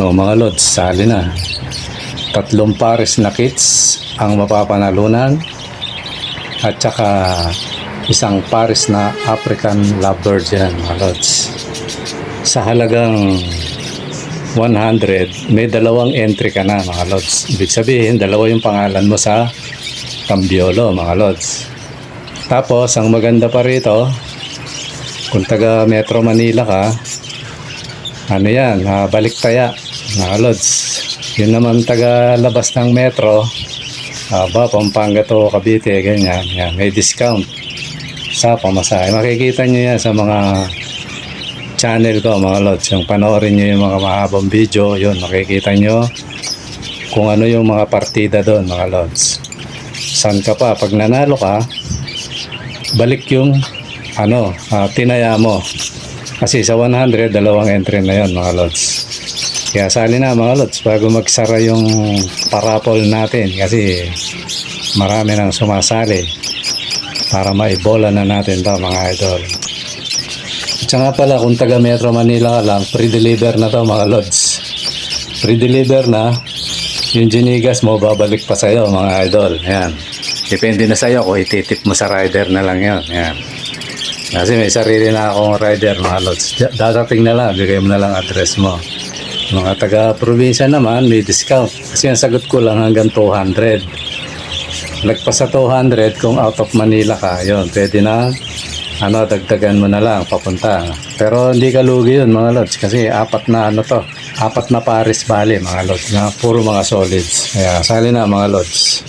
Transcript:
No, mga lods, sali na. Tatlong pares na kits ang mapapanalunan at saka isang pares na African lovebird yan, mga lods. Sa halagang 100, may dalawang entry ka na, mga lods. Ibig sabihin, dalawa yung pangalan mo sa Cambiolo, mga lods. Tapos, ang maganda pa rito, kung taga Metro Manila ka, ano yan, ah, baliktaya, mga lods. Yun naman taga labas ng metro, aba, Pampanga to Cavite, ganyan, yan, may discount sa pamasahe. Makikita nyo yan sa mga channel ko, mga lods. Yung panoorin nyo yung mga mahabang video, yun, makikita nyo kung ano yung mga partida doon, mga lods. San ka pa, pag nanalo ka, balik yung ano, ah, tinaya mo. Kasi sa 100, dalawang entry na yon mga lods. Kaya sali na mga lods bago magsara yung parapol natin kasi marami nang sumasali para maibola na natin to mga idol. At saka pala kung taga Metro Manila ka lang, pre-deliver na to mga lods. Pre-deliver na, yung ginigas mo babalik pa sa'yo mga idol. Ayan. Depende na sa'yo kung ititip mo sa rider na lang yun. Ayan. Kasi may sarili na akong rider mga lods. Da- Dadating na lang, bigay mo na lang address mo. Mga taga-probinsya naman, may discount. Kasi ang sagot ko lang hanggang 200. Lagpas sa 200, kung out of Manila ka, yun, pwede na, ano, dagdagan mo na lang, papunta. Pero hindi ka lugi yun, mga lods, kasi apat na, ano to, apat na pares bali, mga lods, na puro mga solids. Kaya, sali na, mga lods.